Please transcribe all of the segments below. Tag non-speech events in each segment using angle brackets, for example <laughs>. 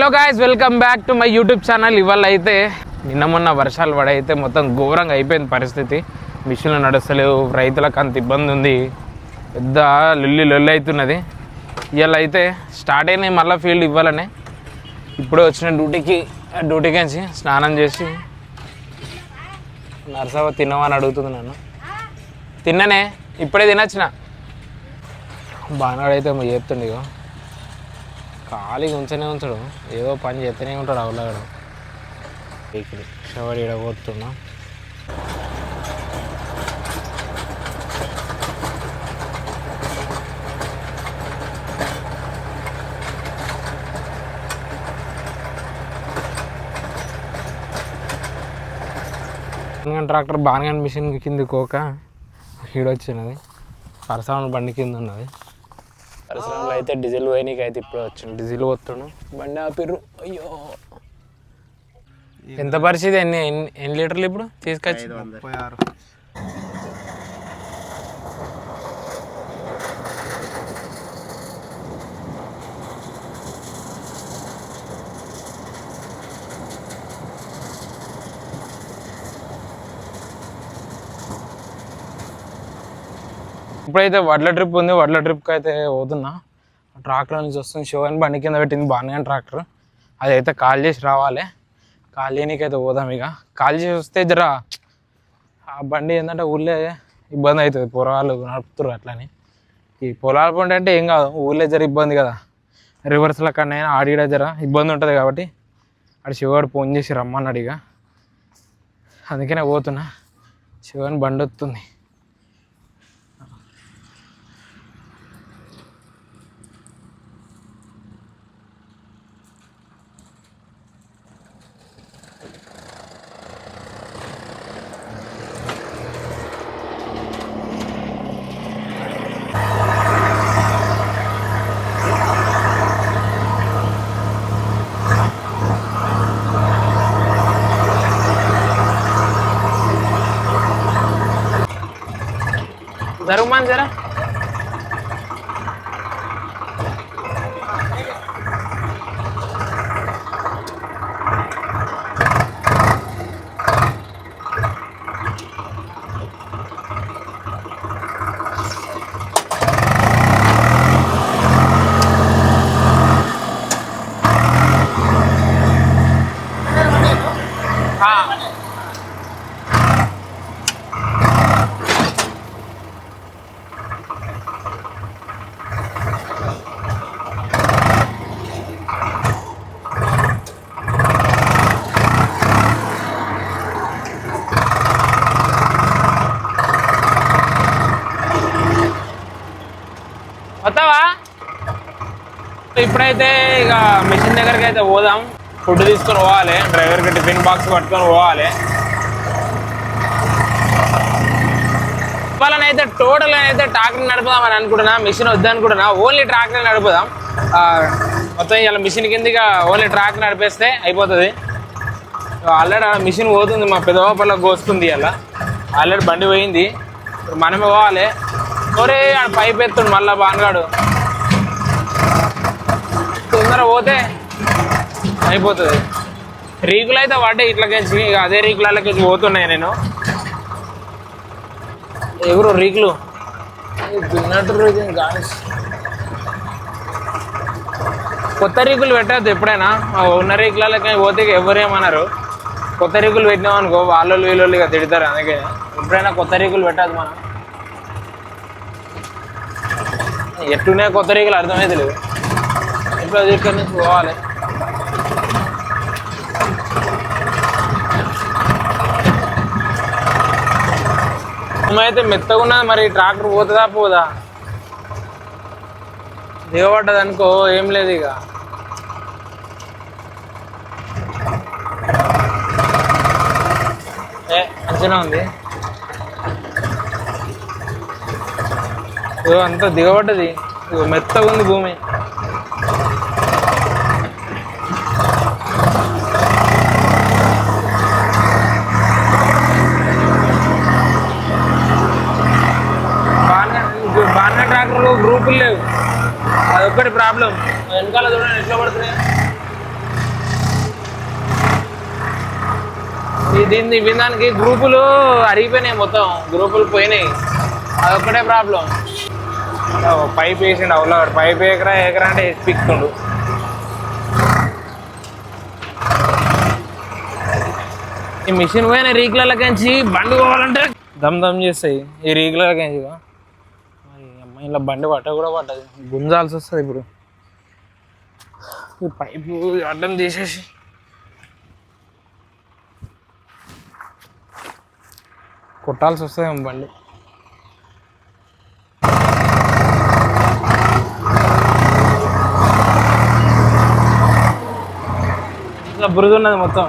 Hello guys welcome back to my YouTube channel ఇవాళ అయితే నిన్న మొన్న వర్షాలు పడైతే మొత్తం ఘోరంగా అయిపోయింది పరిస్థితి. మిషన్లు నడుస్తలేవు రైతులకు అంత ఇబ్బంది ఉంది. పెద్ద లొల్లి లొల్లి అవుతున్నది. ఇవాళ అయితే స్టార్ట్ అయినాయి మళ్ళీ ఫీల్డ్ ఇవ్వాలనే. ఇప్పుడే వచ్చిన డ్యూటీకి డ్యూటీకి నుంచి స్నానం చేసి నరసవ తినవని అడుగుతుంది నన్ను. తిన్ననే ఇప్పుడే తినొచ్చిన. బాగానాడైతే చెప్తుండే ఇగో. ఖాళీగా ఉంచనే ఉంచడు. ఏదో పని చేస్తూనే ఉంటాడు అవలాగడు ఇక్కడ షవర్ ఇడగొడుతున్నా ట్రాక్టర్ బాగా మిషన్ కిందకి కోక ఈడొచ్చినది. పరసవన బండి కింద ఉన్నది. పరిశ్రమలో అయితే డీజిల్ పోయినకి అయితే ఇప్పుడు వచ్చింది డీజిల్ పోతుండు. బండి ఆపిర్రు. అయ్యో. ఎంత పరిస్థితి? ఎన్ని ఎన్ని- ఎన్ని లీటర్లు ఇప్పుడు తీసుకొచ్చి? ఇప్పుడైతే వడ్ల ట్రిప్ ఉంది. వడ్ల ట్రిప్కి అయితే పోతున్నా. ట్రాక్టర్ నుంచి వస్తుంది. షో అని బండి కింద పెట్టింది బాగానే ట్రాక్టర్. అది అయితే కాల్ చేసి రావాలి. కాల్ చేయనీకైతే పోదాం ఇక. కాల్ చేసి వస్తే జర ఆ బండి ఏంటంటే ఊళ్ళో ఇబ్బంది అవుతుంది. పొలాలు నడుపుతున్నారు అట్లని. ఈ పొలాల పండు అంటే ఏం కాదు. ఊళ్ళో జర ఇబ్బంది కదా. రివర్స్ల కన్నా ఆడిడ జర ఇబ్బంది ఉంటుంది కాబట్టి అక్కడ శివాడు ఫోన్ చేసి రమ్మన్నాడు ఇక. అందుకనే పోతున్నా. శివని బండి వస్తుంది Zero manzara. Ah. हाँ ఇప్పుడైతే ఇక మిషన్ దగ్గరికి అయితే పోదాం. ఫుడ్ తీసుకొని పోవాలి. డ్రైవర్కి టిఫిన్ బాక్స్ పట్టుకొని పోవాలి. అయితే టోటల్ అయితే ట్రాక్టర్ నడుపుదాం అని అనుకుంటున్నా. మిషన్ వద్దనుకుంటున్నా. ఓన్లీ ట్రాక్టర్ నడుపుదాం. మొత్తం ఇలా మిషన్ కిందగా ఓన్లీ ట్రాక్ నడిపేస్తే అయిపోతుంది. ఆల్రెడీ మిషన్ పోతుంది. మా పెదవాపల్ల కోస్తుంది అలా ఆల్రెడీ బండి పోయింది. ఇప్పుడు మనమే పోవాలి. ఒరే ఆడ పైప్ ఎత్తుడు మళ్ళా బాన్గాడు. తొందర పోతే అయిపోతుంది. రీకులు అయితే పడ్డాయి ఇట్లకెంచి ఇక అదే రీకులకి పోతున్నాయి నేను. ఎవరు రీకులు? తిన్నట్టు కొత్త రీకులు పెట్టద్దు ఎప్పుడైనా. ఉన్న రీకులకి పోతే ఎవరేమన్నారు కొత్త రీకులు పెట్టినాం అనుకో వాళ్ళు వీళ్ళు ఇక తిడతారు అందుకే. ఎప్పుడైనా కొత్త రీకులు పెట్టద్దు మనం. ఎట్టునే కొత్త రీకులు అర్థమైతే లేదు ఇప్పుడు అది ఇక్కడి నుంచి పోవాలి అయితే మెత్తగా ఉన్నది మరి ట్రాక్టర్ పోతుందా పోదా దిగబడ్డది అనుకో ఏం లేదు ఇక ఏ మంచిగా ఉంది ఇగో అంతా దిగబడ్డది ఇగో మెత్తగా ఉంది భూమి మలుపులు లేవు. అదొక్కటి ప్రాబ్లం. వెనకాల చూడండి ఎట్లా పడుతున్నాయి. దీన్ని వినడానికి గ్రూపులు అరిగిపోయినాయి మొత్తం. గ్రూపులు పోయినాయి. అదొక్కటే ప్రాబ్లం. పైప్ వేసిండు అవులో. పైప్ ఎకరా ఎకరా అంటే వేసి పిక్తుండు ఈ మిషన్ పోయిన రీక్లలోకించి బండి పోవాలంటే దమ్ దమ్ చేస్తాయి. ఈ రీక్లలోకించి ఇలా బండి పట్ట కూడా పట్టదు. గుంజాల్సి వస్తుంది ఇప్పుడు. ఈ పైపు అడ్డం తీసేసి. కొట్టాల్సి వస్తుంది బండి. ఇలా బురద ఉన్నది మొత్తం.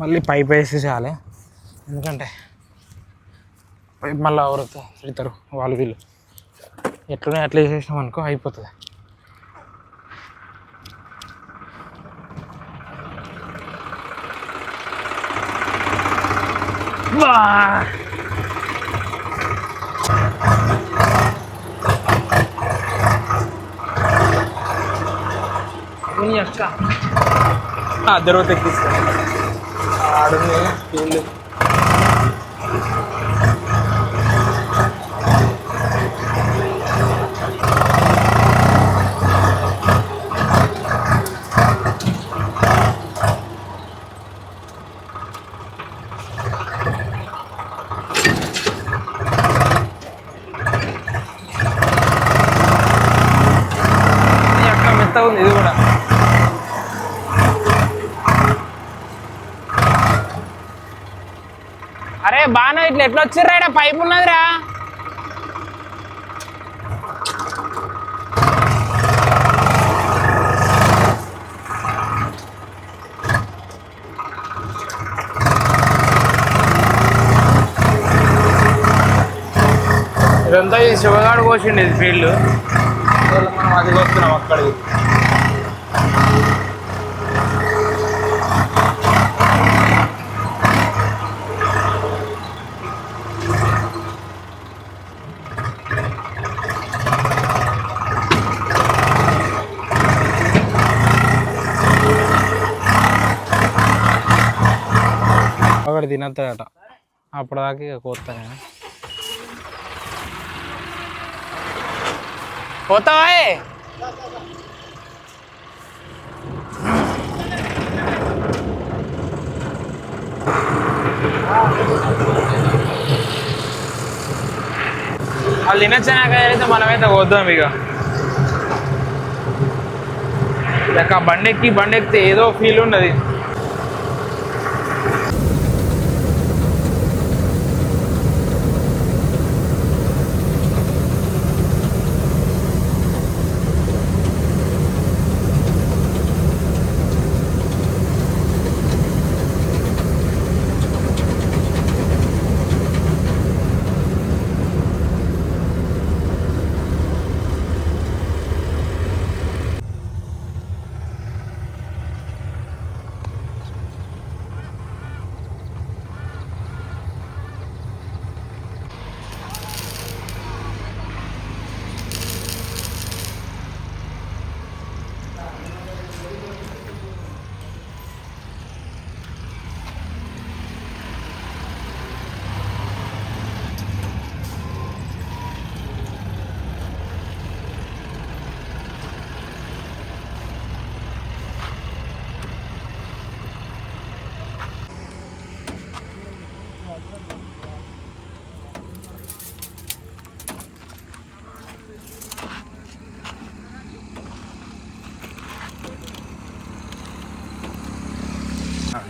మళ్ళీ పైప్ వేసేసేయాలి. ఎందుకంటే మళ్ళీ ఎవరు తిడతారు వాళ్ళు వీళ్ళు. ఎట్లనే అట్లా వేసేసినాం అనుకో అయిపోతుంది. అక్క. అద్దరు తెక్కిస్తా ఆడుంది వీళ్ళు నీ అక్క మెత్తగా ఉంది ఇది కూడా అరే బాగా ఇట్లా ఎట్లా వచ్చిర్రా పైప్ ఉన్నదిరా. ఇదంతా ఈ శివగాడు కోసిండి ఇది ఫీల్డ్. మనం అది వస్తున్నాం అక్కడికి. ఒకటి తినస్తాడట అప్పటిదాకా ఇక కోస్తాను నేను పోతావా వాళ్ళు తినొచ్చినాక అయితే మనమైతే వద్దాం ఇక. ఇక బండి ఎక్కి బండి ఎక్కితే ఏదో ఫీల్ ఉన్నది.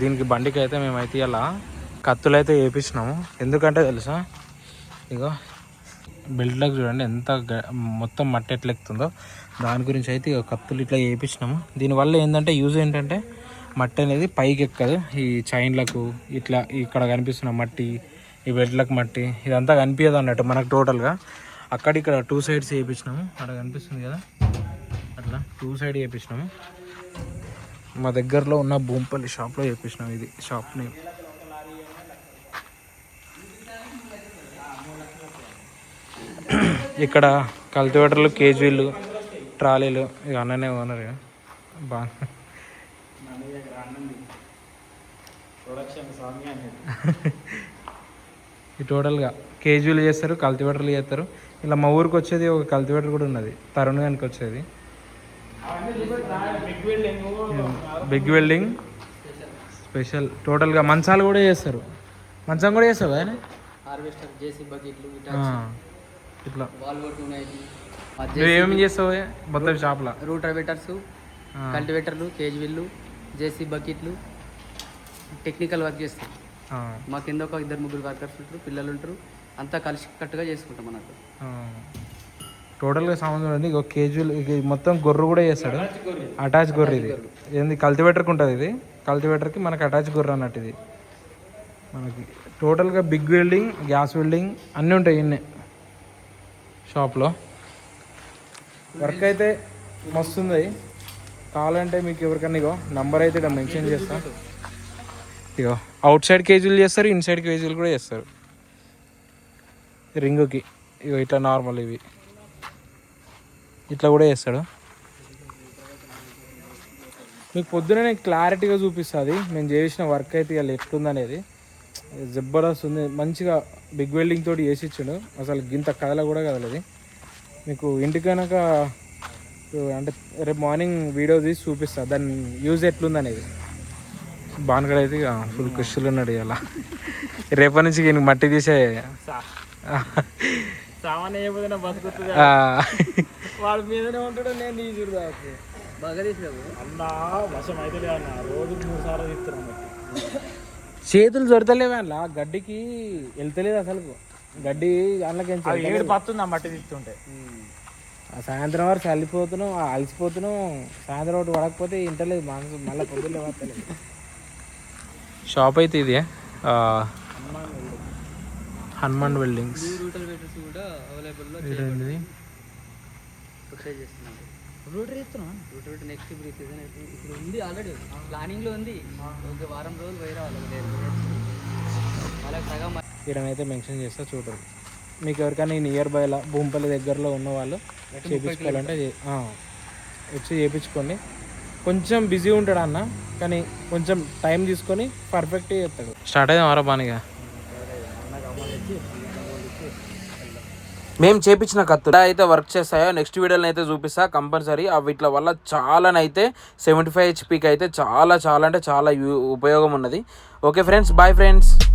దీనికి బండికి అయితే మేమైతే ఇలా కత్తులు అయితే వేయించినాము ఎందుకంటే తెలుసా? ఇగో బెల్ట్లకు చూడండి ఎంత మొత్తం మట్టి ఎట్లా ఎక్కుతుందో. దాని గురించి అయితే ఇక కత్తులు ఇట్లా వేయించినాము దీనివల్ల ఏంటంటే యూజ్ ఏంటంటే మట్టి అనేది పైకి ఎక్కదు. ఈ చైన్లకు ఇట్లా ఇక్కడ కనిపిస్తున్న మట్టి ఈ బెల్ట్లకు మట్టి ఇదంతా కనిపించదు అన్నట్టు మనకు టోటల్గా. అక్కడ ఇక్కడ టూ సైడ్స్ వేయించినాము అక్కడ కనిపిస్తుంది కదా? అట్లా టూ సైడ్ వేయించినాము మా దగ్గరలో ఉన్న భూంపల్లి షాప్లో చేపించినాం. ఇది షాప్ నేమ్. ఇక్కడ కల్టివేటర్లు కేజీలు ట్రాలీలు ఇక అన్ననే ఓనర్ ఇక. బాగా ఈ టోటల్గా కేజీలు చేస్తారు కల్టివేటర్లు చేస్తారు. ఇలా మా ఊరికి వచ్చేది ఒక కల్టివేటర్ కూడా ఉన్నది. తరుణ్ గానికి వచ్చేది. Big welding. స్పెషల్ టోటల్గా మంచాలు కూడా చేస్తారు. మంచం కూడా చేస్తావు ఆయన? హార్వెస్టర్ జేసీ బకెట్లు ఇట్లా. నువ్వు ఏమేమి చేస్తావు మొత్తం షాప్లో? రూటర్వేటర్స్ కల్టివేటర్లు కేజీవిల్లు జేసీ బకెట్లు టెక్నికల్ వర్క్ చేస్తాం. మా కింద ఒక ఇద్దరు ముగ్గురు వర్కర్స్ ఉంటారు పిల్లలు ఉంటారు. అంతా కలిసి కట్టుగా చేసుకుంటాం మనకు టోటల్గా సంబంధం ఉంది. ఒక కేజీలు ఇది మొత్తం గొర్రె కూడా చేస్తాడు. అటాచ్ గొర్రె ఇది. ఏంది? కల్టివేటర్కి ఉంటుంది ఇది. కల్టివేటర్కి మనకి అటాచ్ గొర్రె అన్నట్టు ఇది. మనకి టోటల్గా బిగ్ వెల్డింగ్ గ్యాస్ వెల్డింగ్ అన్నీ ఉంటాయి ఇన్నే. షాప్లో. వర్క్ అయితే మస్తు ఉంది. కావాలంటే మీకు ఎవరికన్నా ఇగో నంబర్ అయితే ఇక్కడ మెన్షన్ చేస్తా. ఇగో అవుట్ సైడ్ కేజీలు చేస్తారు ఇన్సైడ్ కేజీలు కూడా చేస్తారు. రింగుకి. ఇగో ఇట్లా నార్మల్ ఇవి. ఇట్లా కూడా చేస్తాడు. మీకు పొద్దున క్లారిటీగా చూపిస్తుంది మేము చేసిన వర్క్ అయితే ఇవాళ ఎట్లుందనేది జబర్దస్త్ ఉంది. మంచిగా బిగ్ వెల్డింగ్ తోటి చేసి ఇచ్చాడు. అసలు గింత కదల కూడా కదలది మీకు ఇంటికైనాక అంటే రేపు మార్నింగ్ వీడియో తీసి చూపిస్తా. దాని యూజ్ ఎట్లుందనేది. బాన్గడ్ అయితే ఇక ఫుల్ కుషులు ఉన్నాడు ఇలా రేపటి నుంచి మట్టి తీసే <laughs> సామాన్య బతుకుతుంది వాడి మీదనే ఉంటాడు నేను నీ చూడు బాగా తీసినావు అన్నా వశం అయితే అన్న. రోజు మూడు సార్లు తీస్తున్నాం చేతులు దొరతలేవే అలా గడ్డికి వెళ్తలేదు అసలు. గడ్డి ఏడు అందులోకి పత్తుంది ఆ మట్టి తీస్తుంటే సాయంత్రం వరకు చల్లిపోతున్నాం అలసిపోతున్నాం. సాయంత్రం ఒకటి పడకపోతే ఇంటలేదు మనసు మళ్ళీ పొద్దున్నే వస్తలేదు షాప్ అయితే ఇది హనుమాన్ వెల్డింగ్స్. ఏంటిది రూటర్ ఇస్తున్నాం రూటర్వేటర్ నెక్స్ట్ ఇప్పుడు అయితే ఉంది ఆల్రెడీ ప్లానింగ్లో ఉంది. ఒక వారం రోజులు వాళ్ళకి సగం ఈడనైతే మెన్షన్ చేస్తా చూడరు. మీకు ఎవరికైనా ఈ నియర్ బైలా భూమిపల్లి దగ్గరలో ఉన్న వాళ్ళు చేయించుకోవాలంటే వచ్చి చేయించుకోండి కొంచెం బిజీ ఉంటాడు అన్న? కానీ కొంచెం టైం తీసుకొని పర్ఫెక్ట్ చేస్తాడు స్టార్ట్ అయ్యాం ఆరా బానిగా? మేము చేపించిన కత్తులు ఎలా అయితే వర్క్ చేస్తాయో నెక్స్ట్ వీడియోలో అయితే చూపిస్తా కంపల్సరీ. వీటి వల్ల చాలానైతే సెవెంటీ ఫైవ్ హెచ్పికి అయితే చాలా చాలా అంటే చాలా యూ- ఉపయోగం ఉన్నది. Okay friends bye friends.